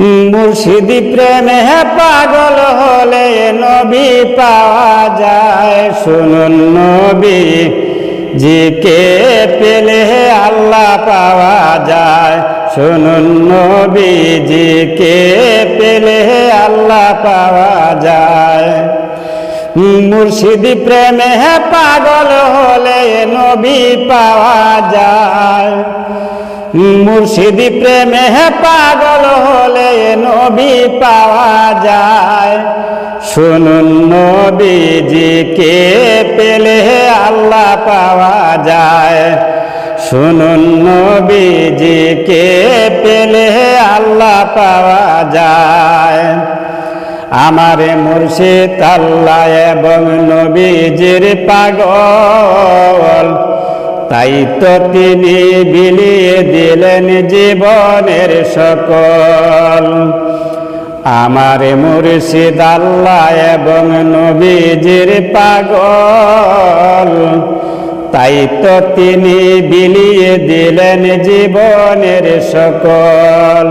মুর্শিদি প্রেমে পাগল হলে নবী পাওয়া যায়। শুনুন নবী, জিকে পেলে আল্লাহ পাওয়া যায়। শুনুন নবী, জিকে পেলে আল্লাহ পাওয়া যায়। মুর্শিদি প্রেমে পাগল হলে নবী পাওয়া যায়। মুর্শিদি প্রেমে পাগল হলে নবী পাওয়া যায়। শুনুন নবীজিকে পেলে আল্লাহ পাওয়া যায়? শুনুন নবীজিকে পেলে আল্লাহ পাওয়া যায়? আমারে মুর্শিদ আল্লাহ এবং নবীজির পাগল। তাই তো তিনি বিলিয়ে দিলেন জীবনের সকল। আমার মুর্শিদ আল্লাহ এবং নবীজির পাগল। তাই তো তিনি বিলিয়ে দিলেন জীবনের সকল।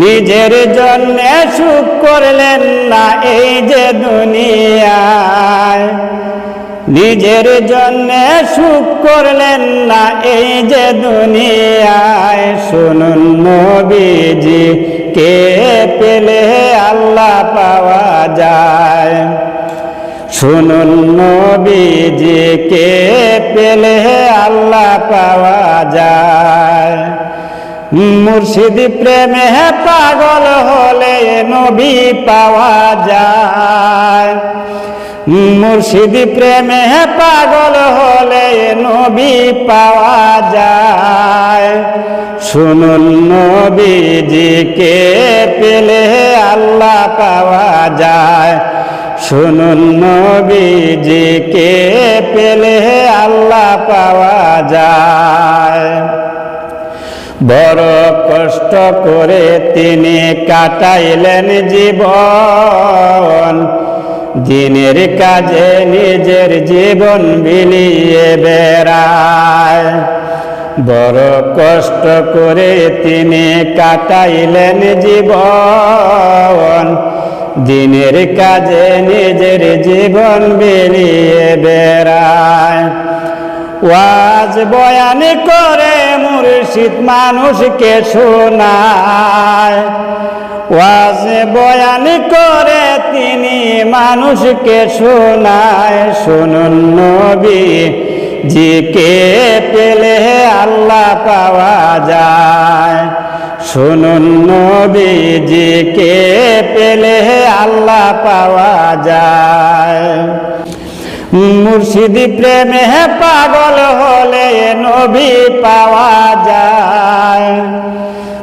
নিজের জন্যে সুখ করলেন না এই যে দুনিয়ায়। নিজের জন্য সুখ করলেন না এই যে দুনিয়ায়। শুনুন নবীজি, কে পেলে আল্লাহ পাওয়া যায়? শুনুন নবীজি, কে পেলে আল্লাহ পাওয়া যায়? মুর্শিদি প্রেমে পাগল হলে নবী পাওয়া যায়। মুর্শিদি প্রেমে পাগল হলে নবী পাওয়া যায়। শুনুন নবীজিকে পেলে আল্লাহ পাওয়া যায়। শুনুন নবীজিকে পেলে আল্লাহ পাওয়া যায়। বড় কষ্ট করে তিনি কাটাইলেন জীবন। দিনের কাজে নিজের জীবন বিলিয়ে বেড়ায়। বড় কষ্ট করে তিনি কাটাইলেন জীবন। দিনের কাজে নিজের জীবন বিলিয়ে বেড়ায়। ওয়াজ বয়ান করে মুর্শিদ মানুষকে শোনায়। ওয়াজ বয়ান করে তিনি মানুষকে শোনায়, শুনুন নবী, জিকে পেলে আল্লাহ পাওয়া যায়। শুনুন নবী, জিকে পেলে আল্লাহ পাওয়া যায়। মুর্শিদি প্রেমে পাগল হলে নবী পাওয়া যায়।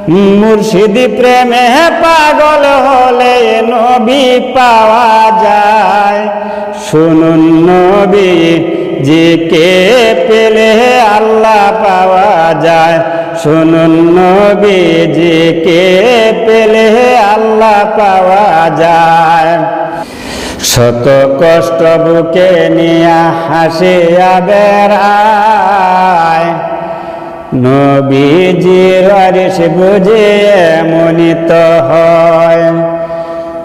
মুর্শিদি প্রেমে পাগল হলে নবী পাওয়া যায়। শুনুন নবী জিকে পেলে আল্লাহ পাওয়া যায়। শুনুন নবী জিকে পেলে আল্লাহ পাওয়া যায়। শত কষ্ট বুকে নিয়া হাসিয়া বেড়ায়। নবীজির আরিস বুঝে মনিত হয়।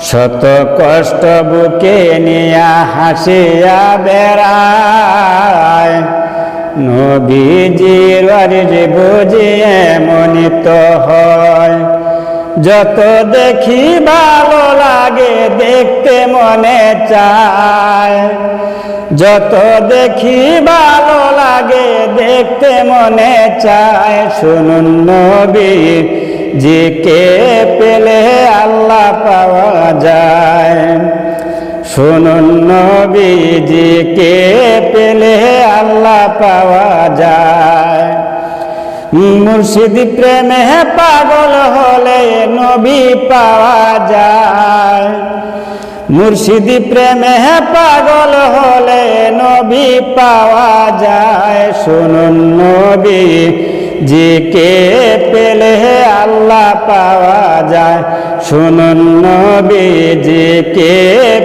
শত কষ্ট বুকে নিয়া হাসিয়া বেড়ায়। নবীজির আরিস বুঝে মনিত হয়। যত দেখি ভালো লাগে দেখতে মনে চায়। যত দেখি ভালো লাগে, দেখতে মনে চায়। শুনুন নবী, জিকে পেলে আল্লাহ পাওয়া যায়। শুনুন নবী, জিকে পেলে আল্লাহ পাওয়া যায়। মুর্শিদি প্রেমে পাগল হলে নবী পাওয়া যায়। মুর্শিদি প্রেমে পাগল হলে নবী পাওয়া যায়। শুনুন নবী, জিকে পেলে আল্লাহ পাওয়া যায়। শুনুন নবী, জিকে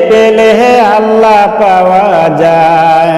পেলে আল্লাহ পাওয়া যায়।